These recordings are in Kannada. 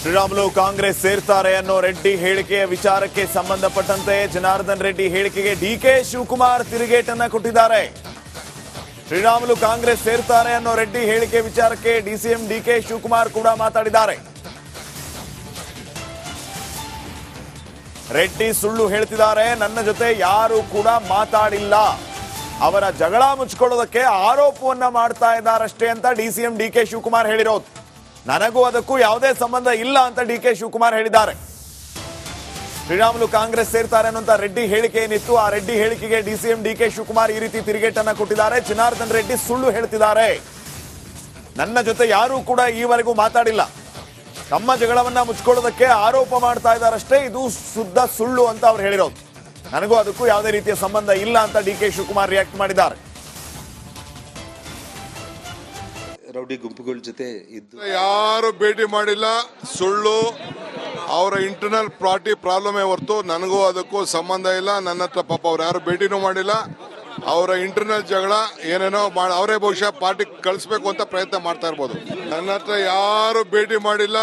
ಶ್ರೀರಾಮುಲು ಕಾಂಗ್ರೆಸ್ ಸೇರ್ತಾರೆ ಅನ್ನೋ ರೆಡ್ಡಿ ಹೇಳಿಕೆಯ ವಿಚಾರಕ್ಕೆ ಸಂಬಂಧಪಟ್ಟಂತೆ ಜನಾರ್ದನ್ ರೆಡ್ಡಿ ಹೇಳಿಕೆಗೆ ಡಿಕೆ ಶಿವಕುಮಾರ್ ತಿರುಗೇಟನ್ನ ಕೊಟ್ಟಿದ್ದಾರೆ. ಶ್ರೀರಾಮುಲು ಕಾಂಗ್ರೆಸ್ ಸೇರ್ತಾರೆ ಅನ್ನೋ ರೆಡ್ಡಿ ಹೇಳಿಕೆ ವಿಚಾರಕ್ಕೆ ಡಿಸಿಎಂ ಡಿಕೆ ಶಿವಕುಮಾರ್ ಕೂಡ ಮಾತಾಡಿದ್ದಾರೆ. ರೆಡ್ಡಿ ಸುಳ್ಳು ಹೇಳ್ತಿದ್ದಾರೆ. ನನ್ನ ಜೊತೆ ಯಾರು ಕೂಡ ಮಾತಾಡಿಲ್ಲ. ಅವರ ಜಗಳ ಮುಚ್ಕೊಳ್ಳೋದಕ್ಕೆ ಆರೋಪವನ್ನ ಮಾಡ್ತಾ ಇದ್ದಾರಷ್ಟೇ ಅಂತ ಡಿಸಿಎಂ ಡಿಕೆ ಶಿವಕುಮಾರ್ ಹೇಳಿರೋದು. ನನಗೂ ಅದಕ್ಕೂ ಯಾವುದೇ ಸಂಬಂಧ ಇಲ್ಲ ಅಂತ ಡಿ ಕೆ ಶಿವಕುಮಾರ್ ಹೇಳಿದ್ದಾರೆ. ಶ್ರೀರಾಮುಲು ಕಾಂಗ್ರೆಸ್ ಸೇರ್ತಾರೆ ಅನ್ನುವಂತ ರೆಡ್ಡಿ ಹೇಳಿಕೆ ಏನಿತ್ತು, ಆ ರೆಡ್ಡಿ ಹೇಳಿಕೆಗೆ ಡಿಸಿಎಂ ಡಿಕೆ ಶಿವಕುಮಾರ್ ಈ ರೀತಿ ತಿರುಗೇಟನ್ನ ಕೊಟ್ಟಿದ್ದಾರೆ. ಜನಾರ್ದನ್ ರೆಡ್ಡಿ ಸುಳ್ಳು ಹೇಳ್ತಿದ್ದಾರೆ. ನನ್ನ ಜೊತೆ ಯಾರೂ ಕೂಡ ಈವರೆಗೂ ಮಾತಾಡಿಲ್ಲ. ತಮ್ಮ ಜಗಳವನ್ನ ಮುಚ್ಕೊಳ್ಳೋದಕ್ಕೆ ಆರೋಪ ಮಾಡ್ತಾ ಇದ್ದಾರಷ್ಟೇ, ಇದು ಶುದ್ಧ ಸುಳ್ಳು ಅಂತ ಅವ್ರು ಹೇಳಿರೋದು. ನನಗೂ ಅದಕ್ಕೂ ಯಾವುದೇ ರೀತಿಯ ಸಂಬಂಧ ಇಲ್ಲ ಅಂತ ಡಿ ಕೆ ಶಿವಕುಮಾರ್ ರಿಯಾಕ್ಟ್ ಮಾಡಿದ್ದಾರೆ. ರೌಡಿ ಗುಂಪುಗಳ ಜೊತೆ ಇದ್ದು ಯಾರು ಭೇಟಿ ಮಾಡಿಲ್ಲ, ಸುಳ್ಳು, ಅವರ ಇಂಟರ್ನಲ್ ಪಾರ್ಟಿ ಪ್ರಾಬ್ಲಮ್ ಹೊರತು ನನಗೂ ಅದಕ್ಕೂ ಸಂಬಂಧ ಇಲ್ಲ. ನನ್ನ ಹತ್ರ ಪಾಪ ಅವ್ರು ಯಾರು ಭೇಟಿನೂ ಮಾಡಿಲ್ಲ. ಅವರ ಇಂಟರ್ನಲ್ ಜಗಳ ಏನೇನೋ ಮಾಡಿ, ಅವರೇ ಬಹುಶಃ ಪಾರ್ಟಿ ಕಳಿಸ್ಬೇಕು ಅಂತ ಪ್ರಯತ್ನ ಮಾಡ್ತಾ ಇರ್ಬೋದು. ನನ್ನ ಹತ್ರ ಯಾರು ಭೇಟಿ ಮಾಡಿಲ್ಲ,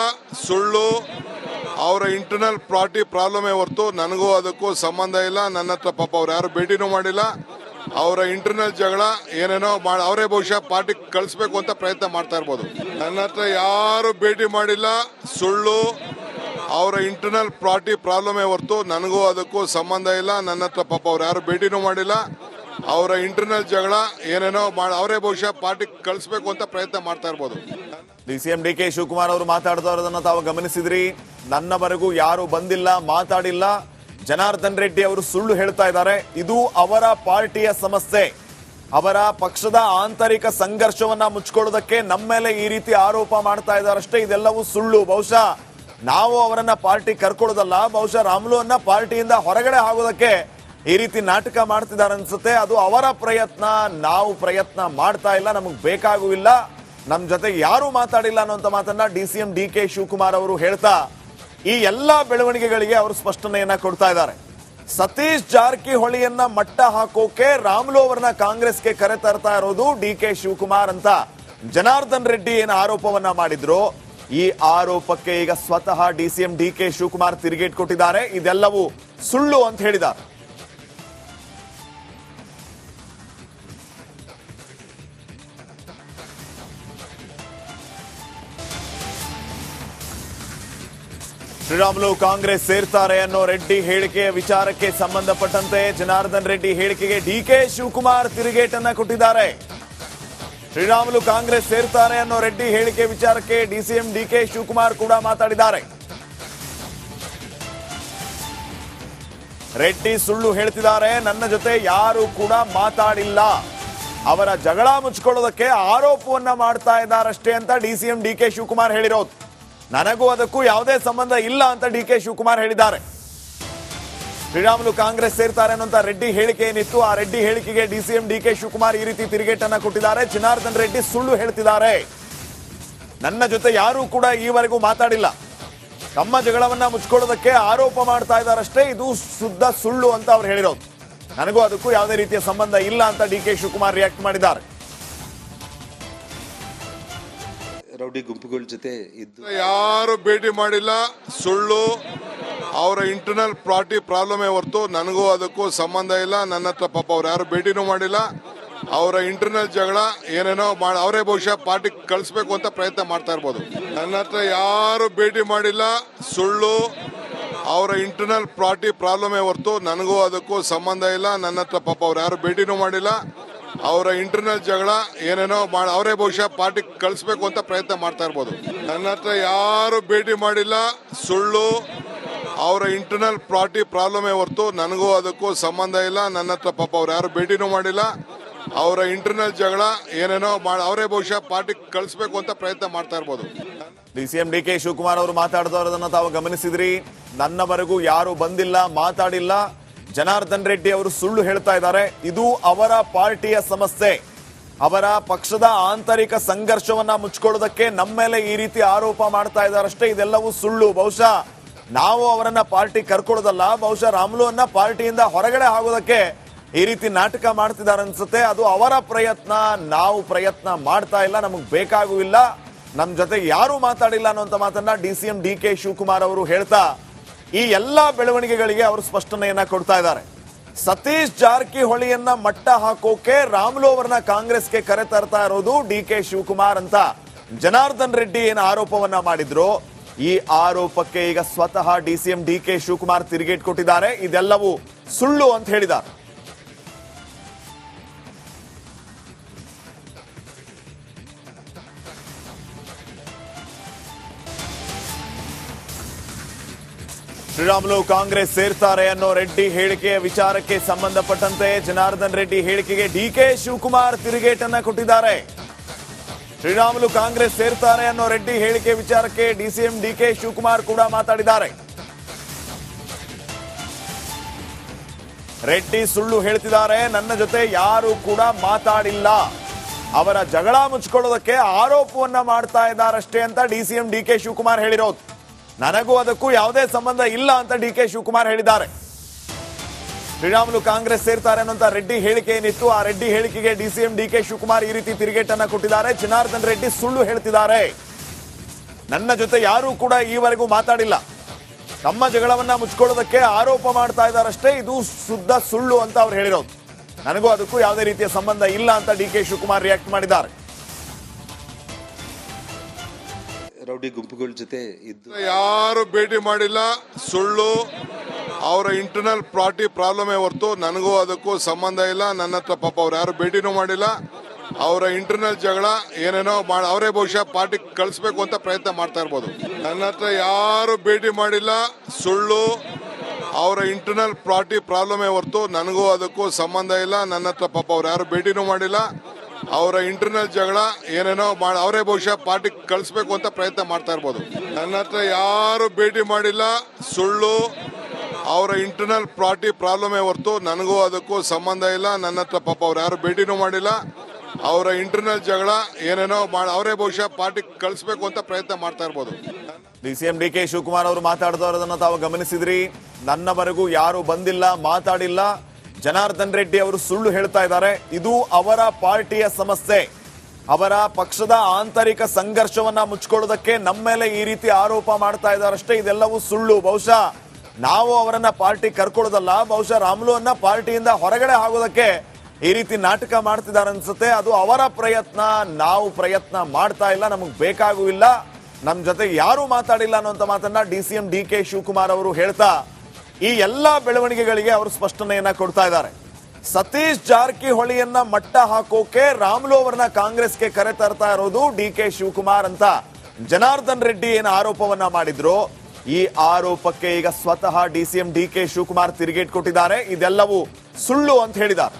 ಸುಳ್ಳು, ಅವರ ಇಂಟರ್ನಲ್ ಪಾರ್ಟಿ ಪ್ರಾಬ್ಲಮ್ ಹೊರತು ನನಗೂ ಅದಕ್ಕೂ ಸಂಬಂಧ ಇಲ್ಲ. ನನ್ನ ಹತ್ರ ಪಾಪ ಅವ್ರು ಯಾರು ಭೇಟಿನೂ ಮಾಡಿಲ್ಲ. ಅವರ ಇಂಟರ್ನಲ್ ಜಗಳ ಏನೇನೋ ಮಾಡಿ ಅವರೇ ಬಹುಶಃ ಪಾರ್ಟಿ ಕಳಿಸ್ಬೇಕು ಅಂತ ಪ್ರಯತ್ನ ಮಾಡ್ತಾ ಇರ್ಬೋದು. ನನ್ನ ಹತ್ರ ಯಾರು ಭೇಟಿ ಮಾಡಿಲ್ಲ, ಸುಳ್ಳು, ಅವರ ಇಂಟರ್ನಲ್ ಪಾರ್ಟಿ ಪ್ರಾಬ್ಲಮೇ ಹೊರತು ನನಗೂ ಅದಕ್ಕೂ ಸಂಬಂಧ ಇಲ್ಲ, ನನ್ನ ಹತ್ರ ಪಾಪ ಅವ್ರು ಯಾರು ಭೇಟಿನೂ ಮಾಡಿಲ್ಲ. ಅವರ ಇಂಟರ್ನಲ್ ಜಗಳ ಏನೇನೋ ಮಾಡಿ ಅವರೇ ಬಹುಶಃ ಪಾರ್ಟಿ ಕಳಿಸ್ಬೇಕು ಅಂತ ಪ್ರಯತ್ನ ಮಾಡ್ತಾ ಇರ್ಬೋದು. ಡಿಸಿಎಂ ಡಿ ಕೆ ಶಿವಕುಮಾರ್ ಅವರು ಮಾತಾಡ್ತಾ ಇರೋದನ್ನ ತಾವು ಗಮನಿಸಿದ್ರಿ. ನನ್ನವರೆಗೂ ಯಾರು ಬಂದಿಲ್ಲ, ಮಾತಾಡಿಲ್ಲ. ಜನಾರ್ದನ್ ರೆಡ್ಡಿ ಅವರು ಸುಳ್ಳು ಹೇಳ್ತಾ ಇದ್ದಾರೆ. ಇದು ಅವರ ಪಾರ್ಟಿಯ ಸಮಸ್ಯೆ. ಅವರ ಪಕ್ಷದ ಆಂತರಿಕ ಸಂಘರ್ಷವನ್ನ ಮುಚ್ಕೊಳ್ಳೋದಕ್ಕೆ ನಮ್ಮ ಮೇಲೆ ಈ ರೀತಿ ಆರೋಪ ಮಾಡ್ತಾ ಇದ್ದಾರಷ್ಟೇ. ಇದೆಲ್ಲವೂ ಸುಳ್ಳು. ಬಹುಶಃ ನಾವು ಅವರನ್ನ ಪಾರ್ಟಿ ಕರ್ಕೊಳ್ಳೋದಲ್ಲ. ಬಹುಶಃ ರಾಮುಲುವನ್ನ ಪಾರ್ಟಿಯಿಂದ ಹೊರಗಡೆ ಆಗೋದಕ್ಕೆ ಈ ರೀತಿ ನಾಟಕ ಮಾಡ್ತಿದ್ದಾರೆ ಅನ್ಸುತ್ತೆ. ಅದು ಅವರ ಪ್ರಯತ್ನ. ನಾವು ಪ್ರಯತ್ನ ಮಾಡ್ತಾ ಇಲ್ಲ. ನಮಗೆ ಬೇಕಾಗುವಿಲ್ಲ. ನಮ್ಮ ನಮ್ ಜೊತೆ ಯಾರು ಮಾತಾಡಿಲ್ಲ ಅನ್ನುವಂಥ ಮಾತನ್ನ D C M D K Shivakumar ಅವರು ಹೇಳ್ತಾ ಈ ಎಲ್ಲ ಬೆಳವಣಿಗೆಗಳಿಗೆ ಅವರು ಸ್ಪಷ್ಟನೆಯನ್ನ ಕೊಡ್ತಾ ಇದ್ದಾರೆ. ಸತೀಶ್ ಜಾರಕಿಹೊಳಿಯನ್ನ ಮಟ್ಟ ಹಾಕೋಕೆ ರಾಮ್ಲು ಅವರನ್ನ ಕಾಂಗ್ರೆಸ್ಗೆ ಕರೆ ತರ್ತಾ ಇರೋದು ಡಿ ಕೆ ಶಿವಕುಮಾರ್ ಅಂತ ಜನಾರ್ದನ್ ರೆಡ್ಡಿ ಏನು ಆರೋಪವನ್ನ ಮಾಡಿದ್ರು. ಈ ಆರೋಪಕ್ಕೆ ಈಗ ಸ್ವತಃ D C M D K Shivakumar ತಿರುಗೇಟ್ ಕೊಟ್ಟಿದ್ದಾರೆ. ಇದೆಲ್ಲವೂ ಸುಳ್ಳು ಅಂತ ಹೇಳಿದ್ದಾರೆ. ಶ್ರೀರಾಮುಲು ಕಾಂಗ್ರೆಸ್ ಸೇರ್ತಾರೆ ಅನ್ನೋ ರೆಡ್ಡಿ ಹೇಳಿಕೆಯ ವಿಚಾರಕ್ಕೆ ಸಂಬಂಧಪಟ್ಟಂತೆ ಜನಾರ್ದನ್ ರೆಡ್ಡಿ ಹೇಳಿಕೆಗೆ ಡಿ ಕೆ ಶಿವಕುಮಾರ್ ತಿರುಗೇಟನ್ನ ಕೊಟ್ಟಿದ್ದಾರೆ. ಶ್ರೀರಾಮುಲು ಕಾಂಗ್ರೆಸ್ ಸೇರ್ತಾರೆ ಅನ್ನೋ ರೆಡ್ಡಿ ಹೇಳಿಕೆ ವಿಚಾರಕ್ಕೆ ಡಿಸಿಎಂ ಡಿಕೆ ಶಿವಕುಮಾರ್ ಕೂಡ ಮಾತಾಡಿದ್ದಾರೆ. ರೆಡ್ಡಿ ಸುಳ್ಳು ಹೇಳ್ತಿದ್ದಾರೆ, ನನ್ನ ಜೊತೆ ಯಾರು ಕೂಡ ಮಾತಾಡಿಲ್ಲ. ಅವರ ಜಗಳ ಮುಚ್ಕೊಳ್ಳೋದಕ್ಕೆ ಆರೋಪವನ್ನ ಮಾಡ್ತಾ ಇದ್ದಾರಷ್ಟೇ ಅಂತ ಡಿಸಿಎಂ ಡಿ ಕೆ ಶಿವಕುಮಾರ್ ಹೇಳಿರೋದು. ನನಗೂ ಅದಕ್ಕೂ ಯಾವುದೇ ಸಂಬಂಧ ಇಲ್ಲ ಅಂತ ಡಿ ಕೆ ಶಿವಕುಮಾರ್ ಹೇಳಿದ್ದಾರೆ. ಶ್ರೀರಾಮುಲು ಕಾಂಗ್ರೆಸ್ ಸೇರ್ತಾರೆ ಅನ್ನುವಂತ ರೆಡ್ಡಿ ಹೇಳಿಕೆ ಏನಿತ್ತು? ಆ ರೆಡ್ಡಿ ಹೇಳಿಕೆಗೆ ಡಿಸಿಎಂ ಡಿ ಕೆ ಶಿವಕುಮಾರ್ ಈ ರೀತಿ ತಿರುಗೇಟನ್ನ ಕೊಟ್ಟಿದ್ದಾರೆ. ಜನಾರ್ದನ್ ರೆಡ್ಡಿ ಸುಳ್ಳು ಹೇಳ್ತಿದ್ದಾರೆ. ನನ್ನ ಜೊತೆ ಯಾರೂ ಕೂಡ ಈವರೆಗೂ ಮಾತಾಡಿಲ್ಲ. ತಮ್ಮ ಜಗಳವನ್ನ ಮುಚ್ಕೊಳ್ಳೋದಕ್ಕೆ ಆರೋಪ ಮಾಡ್ತಾ ಇದ್ದಾರಷ್ಟೇ. ಇದು ಶುದ್ಧ ಸುಳ್ಳು ಅಂತ ಅವ್ರು ಹೇಳಿರೋದು. ನನಗೂ ಅದಕ್ಕೂ ಯಾವುದೇ ರೀತಿಯ ಸಂಬಂಧ ಇಲ್ಲ ಅಂತ ಡಿ ಕೆ ಶಿವಕುಮಾರ್ ರಿಯಾಕ್ಟ್ ಮಾಡಿದ್ದಾರೆ. ರೌಡಿ ಗುಂಪುಗಳ ಜೊತೆ ಇದ್ದು ಯಾರು ಭೇಟಿ ಮಾಡಿಲ್ಲ, ಸುಳ್ಳು, ಅವರ ಇಂಟರ್ನಲ್ ಪಾರ್ಟಿ ಪ್ರಾಬ್ಲಮ್ ಹೊರತು ನನಗೂ ಅದಕ್ಕೂ ಸಂಬಂಧ ಇಲ್ಲ. ನನ್ನ ಹತ್ರ ಪಾಪ ಅವ್ರು ಯಾರು ಭೇಟಿನೂ ಮಾಡಿಲ್ಲ. ಅವರ ಇಂಟರ್ನಲ್ ಜಗಳ ಏನೇನೋ ಮಾಡಿ, ಅವರೇ ಬಹುಶಃ ಪಾರ್ಟಿ ಕಳಿಸ್ಬೇಕು ಅಂತ ಪ್ರಯತ್ನ ಮಾಡ್ತಾ ಇರ್ಬೋದು. ನನ್ನ ಹತ್ರ ಯಾರು ಭೇಟಿ ಮಾಡಿಲ್ಲ, ಸುಳ್ಳು, ಅವರ ಇಂಟರ್ನಲ್ ಪಾರ್ಟಿ ಪ್ರಾಬ್ಲಮ್ ಹೊರತು ನನಗೂ ಅದಕ್ಕೂ ಸಂಬಂಧ ಇಲ್ಲ. ನನ್ನ ಹತ್ರ ಪಾಪ ಅವ್ರು ಯಾರು ಭೇಟಿನೂ ಮಾಡಿಲ್ಲ. ಅವರ ಇಂಟರ್ನಲ್ ಜಗಳ ಏನೇನೋ ಅವರೇ ಬಹುಶಃ ಪಾರ್ಟಿ ಕಳಿಸ್ಬೇಕು ಅಂತ ಪ್ರಯತ್ನ ಮಾಡ್ತಾ ಇರ್ಬೋದು. ನನ್ನ ಹತ್ರ ಯಾರು ಭೇಟಿ ಮಾಡಿಲ್ಲ, ಸುಳ್ಳು, ಅವರ ಇಂಟರ್ನಲ್ ಪಾರ್ಟಿ ಪ್ರಾಬ್ಲಮೇ ಹೊರತು ನನಗೂ ಅದಕ್ಕೂ ಸಂಬಂಧ ಇಲ್ಲ. ನನ್ನ ಹತ್ರ ಪಾಪ ಅವ್ರು ಯಾರು ಭೇಟಿನೂ ಮಾಡಿಲ್ಲ. ಅವರ ಇಂಟರ್ನಲ್ ಜಗಳ ಏನೇನೋ ಅವರೇ ಬಹುಶಃ ಪಾರ್ಟಿ ಕಳಿಸ್ಬೇಕು ಅಂತ ಪ್ರಯತ್ನ ಮಾಡ್ತಾ ಇರ್ಬೋದು. ಡಿಸಿಎಂ ಡಿ ಕೆ ಶಿವಕುಮಾರ್ ಅವರು ಮಾತಾಡ್ತಾ ಇರೋದನ್ನ ತಾವು ಗಮನಿಸಿದ್ರಿ. ನನ್ನವರೆಗೂ ಯಾರು ಬಂದಿಲ್ಲ, ಮಾತಾಡಿಲ್ಲ. ಜನಾರ್ದನ್ ರೆಡ್ಡಿ ಅವರು ಸುಳ್ಳು ಹೇಳ್ತಾ ಇದ್ದಾರೆ. ಇದು ಅವರ ಪಾರ್ಟಿಯ ಸಮಸ್ಯೆ. ಅವರ ಪಕ್ಷದ ಆಂತರಿಕ ಸಂಘರ್ಷವನ್ನ ಮುಚ್ಕೊಳ್ಳೋದಕ್ಕೆ ನಮ್ಮ ಮೇಲೆ ಈ ರೀತಿ ಆರೋಪ ಮಾಡ್ತಾ ಇದ್ದಾರಷ್ಟೇ. ಇದೆಲ್ಲವೂ ಸುಳ್ಳು. ಬಹುಶಃ ನಾವು ಅವರನ್ನ ಪಾರ್ಟಿ ಕರ್ಕೊಳ್ಳೋದಲ್ಲ. ಬಹುಶಃ ರಾಮುಲುವನ್ನ ಪಾರ್ಟಿಯಿಂದ ಹೊರಗಡೆ ಆಗೋದಕ್ಕೆ ಈ ರೀತಿ ನಾಟಕ ಮಾಡ್ತಿದ್ದಾರೆ ಅನ್ಸುತ್ತೆ. ಅದು ಅವರ ಪ್ರಯತ್ನ. ನಾವು ಪ್ರಯತ್ನ ಮಾಡ್ತಾ ಇಲ್ಲ. ನಮಗೆ ಬೇಕಾಗುವಿಲ್ಲ. ನಮ್ಮ ನಮ್ ಜೊತೆ ಯಾರು ಮಾತಾಡಿಲ್ಲ ಅನ್ನುವಂಥ ಮಾತನ್ನ D C M D K Shivakumar ಅವರು ಹೇಳ್ತಾ ಈ ಎಲ್ಲ ಬೆಳವಣಿಗೆಗಳಿಗೆ ಅವರು ಸ್ಪಷ್ಟನೆಯನ್ನ ಕೊಡ್ತಾ ಇದ್ದಾರೆ. ಸತೀಶ್ ಜಾರಕಿಹೊಳಿಯನ್ನ ಮಟ್ಟ ಹಾಕೋಕೆ ರಾಮುಲು ಅವರನ್ನ ಕಾಂಗ್ರೆಸ್ಗೆ ಕರೆ ತರ್ತಾ ಇರೋದು ಡಿ ಕೆ ಶಿವಕುಮಾರ್ ಅಂತ ಜನಾರ್ದನ್ ರೆಡ್ಡಿ ಏನು ಆರೋಪವನ್ನ ಮಾಡಿದ್ರು? ಈ ಆರೋಪಕ್ಕೆ ಈಗ ಸ್ವತಃ D C M D K Shivakumar ತಿರುಗೇಟ್ ಕೊಟ್ಟಿದ್ದಾರೆ. ಇದೆಲ್ಲವೂ ಸುಳ್ಳು ಅಂತ ಹೇಳಿದ್ದಾರೆ. ಶ್ರೀರಾಮುಲು ಕಾಂಗ್ರೆಸ್ ಸೇರ್ತಾರೆ ಅನ್ನೋ ರೆಡ್ಡಿ ಹೇಳಿಕೆಯ ವಿಚಾರಕ್ಕೆ ಸಂಬಂಧಪಟ್ಟಂತೆ ಜನಾರ್ದನ್ ರೆಡ್ಡಿ ಹೇಳಿಕೆಗೆ ಡಿ ಕೆ ಶಿವಕುಮಾರ್ ತಿರುಗೇಟನ್ನ ಕೊಟ್ಟಿದ್ದಾರೆ. ಶ್ರೀರಾಮುಲು ಕಾಂಗ್ರೆಸ್ ಸೇರ್ತಾರೆ ಅನ್ನೋ ರೆಡ್ಡಿ ಹೇಳಿಕೆ ವಿಚಾರಕ್ಕೆ ಡಿಸಿಎಂ ಡಿ ಕೆ ಶಿವಕುಮಾರ್ ಕೂಡ ಮಾತಾಡಿದ್ದಾರೆ. ರೆಡ್ಡಿ ಸುಳ್ಳು ಹೇಳ್ತಿದ್ದಾರೆ. ನನ್ನ ಜೊತೆ ಯಾರು ಕೂಡ ಮಾತಾಡಿಲ್ಲ. ಅವರ ಜಗಳ ಮುಚ್ಕೊಳ್ಳೋದಕ್ಕೆ ಆರೋಪವನ್ನ ಮಾಡ್ತಾ ಇದ್ದಾರಷ್ಟೇ ಅಂತ ಡಿಸಿಎಂ ಡಿ ಕೆ ಶಿವಕುಮಾರ್ ಹೇಳಿರೋದು. ನನಗೂ ಅದಕ್ಕೂ ಯಾವುದೇ ಸಂಬಂಧ ಇಲ್ಲ ಅಂತ ಡಿ ಕೆ ಶಿವಕುಮಾರ್ ಹೇಳಿದ್ದಾರೆ. ಶ್ರೀರಾಮುಲು ಕಾಂಗ್ರೆಸ್ ಸೇರ್ತಾರೆ ಅನ್ನೋಂತ ರೆಡ್ಡಿ ಹೇಳಿಕೆ ಏನಿತ್ತು? ಆ ರೆಡ್ಡಿ ಹೇಳಿಕೆಗೆ ಡಿಸಿಎಂ ಡಿ ಕೆ ಶಿವಕುಮಾರ್ ಈ ರೀತಿ ತಿರುಗೇಟನ್ನ ಕೊಟ್ಟಿದ್ದಾರೆ. ಜನಾರ್ದನ್ ರೆಡ್ಡಿ ಸುಳ್ಳು ಹೇಳ್ತಿದ್ದಾರೆ. ನನ್ನ ಜೊತೆ ಯಾರೂ ಕೂಡ ಈವರೆಗೂ ಮಾತಾಡಿಲ್ಲ. ತಮ್ಮ ಜಗಳವನ್ನ ಮುಚ್ಕೊಳ್ಳೋದಕ್ಕೆ ಆರೋಪ ಮಾಡ್ತಾ ಇದ್ದಾರಷ್ಟೇ. ಇದು ಶುದ್ಧ ಸುಳ್ಳು ಅಂತ ಅವ್ರು ಹೇಳಿರೋದು. ನನಗೂ ಅದಕ್ಕೂ ಯಾವುದೇ ರೀತಿಯ ಸಂಬಂಧ ಇಲ್ಲ ಅಂತ ಡಿ ಕೆ ಶಿವಕುಮಾರ್ ರಿಯಾಕ್ಟ್ ಮಾಡಿದ್ದಾರೆ. ರೌಡಿ ಗುಂಪುಗಳ ಜೊತೆ ಇದ್ದು ಯಾರು ಭೇಟಿ ಮಾಡಿಲ್ಲ, ಸುಳ್ಳು, ಅವರ ಇಂಟರ್ನಲ್ ಪಾರ್ಟಿ ಪ್ರಾಬ್ಲಮ್ ಹೊರತು ನನಗೂ ಅದಕ್ಕೂ ಸಂಬಂಧ ಇಲ್ಲ. ನನ್ನ ಹತ್ರ ಪಾಪ ಅವ್ರು ಯಾರು ಭೇಟಿನೂ ಮಾಡಿಲ್ಲ. ಅವರ ಇಂಟರ್ನಲ್ ಜಗಳ ಏನೇನೋ ಮಾಡಿ, ಅವರೇ ಬಹುಶಃ ಪಾರ್ಟಿ ಕಳಿಸ್ಬೇಕು ಅಂತ ಪ್ರಯತ್ನ ಮಾಡ್ತಾ ಇರ್ಬೋದು. ನನ್ನ ಹತ್ರ ಯಾರು ಭೇಟಿ ಮಾಡಿಲ್ಲ, ಸುಳ್ಳು, ಅವರ ಇಂಟರ್ನಲ್ ಪಾರ್ಟಿ ಪ್ರಾಬ್ಲಮೇ ಹೊರತು ನನಗೂ ಅದಕ್ಕೂ ಸಂಬಂಧ ಇಲ್ಲ. ನನ್ನ ಹತ್ರ ಪಾಪ ಅವ್ರು ಯಾರು ಭೇಟಿನೂ ಮಾಡಿಲ್ಲ. ಅವರ ಇಂಟರ್ನಲ್ ಜಗಳ ಏನೇನೋ ಮಾಡಿ, ಅವರೇ ಬಹುಶಃ ಪಾರ್ಟಿ ಕಳಿಸ್ಬೇಕು ಅಂತ ಪ್ರಯತ್ನ ಮಾಡ್ತಾ ಇರ್ಬೋದು. ನನ್ನ ಹತ್ರ ಯಾರು ಭೇಟಿ ಮಾಡಿಲ್ಲ, ಸುಳ್ಳು, ಅವರ ಇಂಟರ್ನಲ್ ಪಾರ್ಟಿ ಪ್ರಾಬ್ಲಮೇ ಹೊರತು ನನಗೂ ಅದಕ್ಕೂ ಸಂಬಂಧ ಇಲ್ಲ, ನನ್ನ ಹತ್ರ ಪಾಪ ಅವ್ರು ಯಾರು ಭೇಟಿನೂ ಮಾಡಿಲ್ಲ, ಅವರ ಇಂಟರ್ನಲ್ ಜಗಳ ಏನೇನೋ ಮಾಡಿ, ಅವರೇ ಬಹುಶಃ ಪಾರ್ಟಿ ಕಳಿಸ್ಬೇಕು ಅಂತ ಪ್ರಯತ್ನ ಮಾಡ್ತಾ ಇರ್ಬೋದು. ಸಿಎಂ ಡಿ ಕೆ ಶಿವಕುಮಾರ್ ಅವರು ಮಾತಾಡ್ತಾ ಇರೋದನ್ನ ತಾವು ಗಮನಿಸಿದ್ರಿ. ನನ್ನವರೆಗೂ ಯಾರು ಬಂದಿಲ್ಲ, ಮಾತಾಡಿಲ್ಲ. ಜನಾರ್ದನ್ ರೆಡ್ಡಿ ಅವರು ಸುಳ್ಳು ಹೇಳ್ತಾ ಇದ್ದಾರೆ. ಇದು ಅವರ ಪಾರ್ಟಿಯ ಸಮಸ್ಯೆ. ಅವರ ಪಕ್ಷದ ಆಂತರಿಕ ಸಂಘರ್ಷವನ್ನ ಮುಚ್ಕೊಳ್ಳೋದಕ್ಕೆ ನಮ್ಮ ಮೇಲೆ ಈ ರೀತಿ ಆರೋಪ ಮಾಡ್ತಾ ಇದ್ದಾರಷ್ಟೇ. ಇದೆಲ್ಲವೂ ಸುಳ್ಳು. ಬಹುಶಃ ನಾವು ಅವರನ್ನ ಪಾರ್ಟಿ ಕರ್ಕೊಳ್ಳೋದಲ್ಲ. ಬಹುಶಃ ರಾಮುಲುವನ್ನ ಪಾರ್ಟಿಯಿಂದ ಹೊರಗಡೆ ಆಗೋದಕ್ಕೆ ಈ ರೀತಿ ನಾಟಕ ಮಾಡ್ತಿದ್ದಾರೆ ಅನ್ಸುತ್ತೆ. ಅದು ಅವರ ಪ್ರಯತ್ನ. ನಾವು ಪ್ರಯತ್ನ ಮಾಡ್ತಾ ಇಲ್ಲ. ನಮಗೆ ಬೇಕಾಗೂ ಇಲ್ಲ ನಮ್ ಜೊತೆ ಯಾರು ಮಾತಾಡಿಲ್ಲ ಅನ್ನುವಂತ ಮಾತನ್ನ D C M D K Shivakumar ಅವರು ಹೇಳ್ತಾ ಈ ಎಲ್ಲ ಬೆಳವಣಿಗೆಗಳಿಗೆ ಅವರು ಸ್ಪಷ್ಟನೆಯನ್ನ ಕೊಡ್ತಾ ಇದ್ದಾರೆ. ಸತೀಶ್ ಜಾರಕಿಹೊಳಿಯನ್ನ ಮಟ್ಟ ಹಾಕೋಕೆ ರಾಮುಲು ಅವರನ್ನ ಕಾಂಗ್ರೆಸ್ಗೆ ಕರೆ ತರ್ತಾ ಇರೋದು ಡಿ ಕೆ ಶಿವಕುಮಾರ್ ಅಂತ ಜನಾರ್ದನ್ ರೆಡ್ಡಿ ಏನು ಆರೋಪವನ್ನ ಮಾಡಿದ್ರು. ಈ ಆರೋಪಕ್ಕೆ ಈಗ ಸ್ವತಃ D C M D K Shivakumar ತಿರುಗೇಟ್ ಕೊಟ್ಟಿದ್ದಾರೆ. ಇದೆಲ್ಲವೂ ಸುಳ್ಳು ಅಂತ ಹೇಳಿದ್ದಾರೆ.